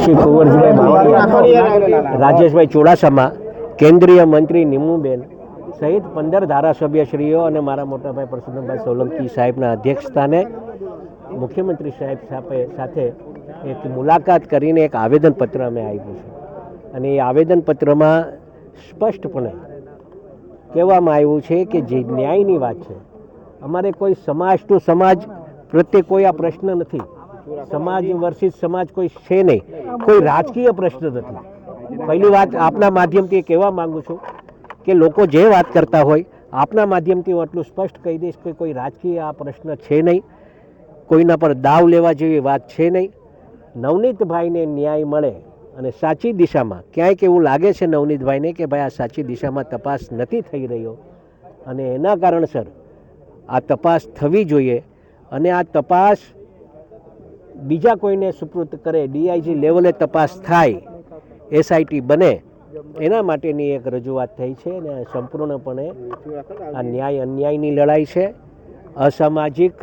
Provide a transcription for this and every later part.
શ્રી કુંવરજીભાઈ બાવળિયા રાજેશભાઈ ચુડાસમા કેન્દ્રીય મંત્રી નિમુબેન સહિત પંદર ધારાસભ્યશ્રીઓ અને મારા મોટાભાઈ પરસોત્તમભાઈ સોલંકી સાહેબના અધ્યક્ષસ્થાને મુખ્યમંત્રી સાહેબ સાથે સાથે એક મુલાકાત કરીને એક આવેદનપત્ર અમે આપ્યું છે. અને એ આવેદનપત્રમાં સ્પષ્ટપણે કહેવામાં આવ્યું છે કે જે ન્યાયની વાત છે અમારે કોઈ સમાજ ટુ સમાજ પ્રત્યે કોઈ આ પ્રશ્ન નથી. સમાજ વર્સિસ સમાજ કોઈ છે નહીં. કોઈ રાજકીય પ્રશ્ન નથી. પહેલી વાત આપના માધ્યમથી એ કહેવા માંગુ છું કે લોકો જે વાત કરતા હોય, આપના માધ્યમથી હું આટલું સ્પષ્ટ કહી દઈશ કે કોઈ રાજકીય આ પ્રશ્ન છે નહીં. કોઈના પર દાવ લેવા જેવી વાત છે નહીં. નવનીતભાઈને ન્યાય મળે અને સાચી દિશામાં ક્યાંક એવું લાગે છે નવનીતભાઈને કે ભાઈ આ સાચી દિશામાં તપાસ નથી થઈ રહ્યો અને એના કારણસર આ તપાસ થવી જોઈએ અને આ તપાસ બીજા કોઈને સુપૃત કરે, ડીઆઈજી લેવલે તપાસ થાય, એસઆઈટી બને, એના માટેની એક રજૂઆત થઈ છે અને સંપૂર્ણપણે આ ન્યાય અન્યાયની લડાઈ છે. અસામાજિક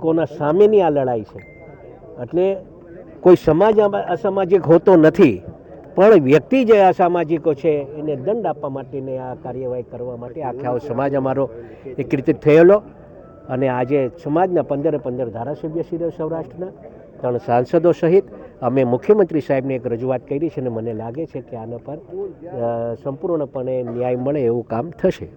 કોના સામેની આ લડાઈ છે. એટલે કોઈ સમાજ અસામાજિક હોતો નથી, પણ વ્યક્તિ જે અસામાજિકો છે, એને દંડ આપવા માટેની આ કાર્યવાહી કરવા માટે આખા સમાજ અમારો એક રીતે થયેલો. અને આજે સમાજના પંદરે પંદર ધારાસભ્ય શ્રી સૌરાષ્ટ્રના ત્રણ સાંસદો સહિત અમે મુખ્યમંત્રી સાહેબને એક રજૂઆત કરી છે અને મને લાગે છે કે આના પર સંપૂર્ણપણે ન્યાય મળે એવું કામ થશે.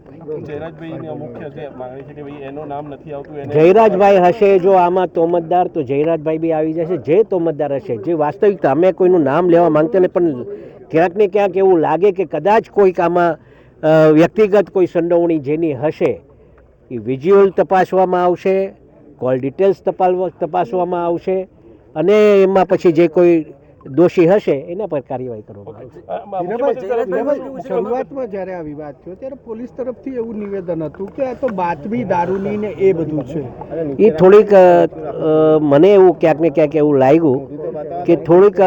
જયરાજભાઈ હશે જો આમાં તોમતદાર તો જયરાજભાઈ બી આવી જશે. જે તોમતદાર હશે જે વાસ્તવિકતા અમે કોઈનું નામ લેવા માંગતા નહીં પણ ક્યાંક ને ક્યાંક એવું લાગે કે કદાચ કોઈક આમાં વ્યક્તિગત કોઈ સંડોવણી જેની હશે એ વિઝ્યુઅલ તપાસવામાં આવશે કોલ ડિટેલ્સ તપાસવા તપાસવામાં આવશે અને એમાં પછી જે કોઈ દોષી હશે એના પર કાર્યવાહી કરવામાં શરૂઆતમાં જ્યારે આ વિવાદ થયો ત્યારે પોલીસ તરફથી એવું નિવેદન હતું કે આ તો બાતમી દારૂની ને એ બધું છે. એ થોડીક મને એવું ક્યાંક ને ક્યાંક એવું લાગ્યું કે થોડીક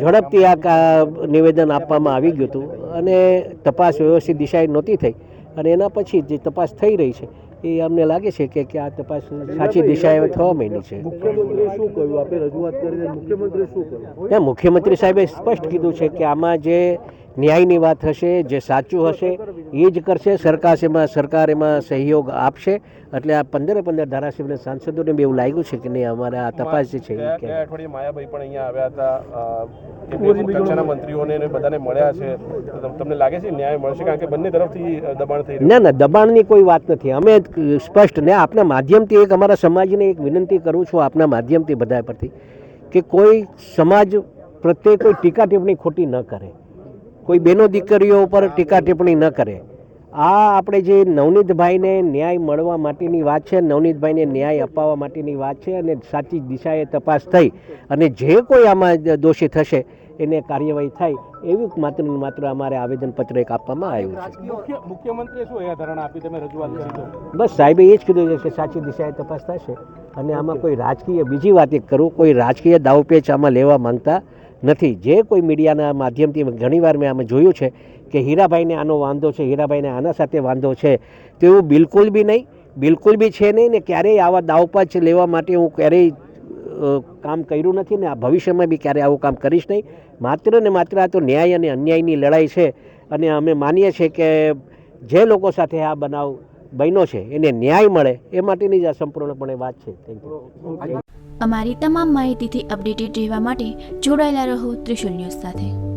ઝડપથી આ કા- નિવેદન આપવામાં આવી ગયું હતું અને તપાસ વ્યવસ્થિત દિશાએ નહોતી થઈ. અને એના પછી જે તપાસ થઈ રહી છે એ અમને લાગે છે કે કે આ તપાસ સાચી દિશાએ થવા માંડી છે. મુખ્યમંત્રીએ શું રજૂઆત કરીને શું ના મુખ્યમંત્રી સાહેબે સ્પષ્ટ કીધું છે કે આમાં જે ન્યાયની વાત હશે જે સાચું હશે એ જ કરશે. સરકાર એમાં સરકાર એમાં સહયોગ આપશે. એટલે આ પંદરે પંદર ધારાસભ્ય સાંસદોને બી એવું લાગ્યું છે કે નહીં અમારે આ તપાસ જે છે અઠવાડિયે માયાભાઈ પણ અહીંયા આવ્યા હતા. કક્ષાના મંત્રીઓને ને બધાને મળ્યા છે. તમને લાગે છે ન્યાય મળશે? કારણ કે બંને તરફથી દબાણ થઈ ના ના દબાણની કોઈ વાત નથી. અમે સ્પષ્ટ ને આપના માધ્યમથી એક અમારા સમાજને એક વિનંતી કરું છું આપના માધ્યમથી બધા પરથી કે કોઈ સમાજ પ્રત્યે કોઈ ટીકા ટિપ્પણી ખોટી ન કરે. કોઈ બેનો દીકરીઓ ઉપર ટીકા ટિપ્પણી ન કરે. આ આપણે જે નવનીતભાઈને ન્યાય મળવા માટેની વાત છે, નવનીતભાઈને ન્યાય અપાવવા માટેની વાત છે અને સાચી દિશાએ તપાસ થઈ અને જે કોઈ આમાં દોષી થશે એને કાર્યવાહી થાય એવું માત્ર ને માત્ર અમારે આવેદનપત્ર એક આપવામાં આવ્યું છે. મુખ્યમંત્રી શું એ ધરણા આપી? તમે રજૂઆત કરી બસ સાહેબે એ જ કીધું છે કે સાચી દિશાએ તપાસ થશે અને આમાં કોઈ રાજકીય બીજી વાત એક કરું કોઈ રાજકીય દાવપેચ આમાં લેવા માંગતા નથી. જે કોઈ મીડિયાના માધ્યમથી ઘણીવાર મેં આમાં જોયું છે કે હીરાભાઈને આનો વાંધો છે હીરાભાઈને આના સાથે વાંધો છે તેવું બિલકુલ બી નહીં બિલકુલ બી છે નહીં ને ક્યારેય આવા દાવપેચ લેવા માટે હું ક્યારેય કામ કર્યું નથી ને આ ભવિષ્યમાં બી ક્યારે આવું કામ કરીશ નહીં. માત્ર ને માત્ર આ તો ન્યાય અને અન્યાયની લડાઈ છે અને અમે માનીએ છીએ કે જે લોકો સાથે આ બનાવ બન્યો છે, એને ન્યાય મળે, એ માટેની જ આ સંપૂર્ણપણે વાત છે. થેન્ક યુ અમારી તમામ માહિતીથી અપડેટેડ રહેવા માટે જોડાયેલા રહો ત્રિશુલ ન્યૂઝ સાથે.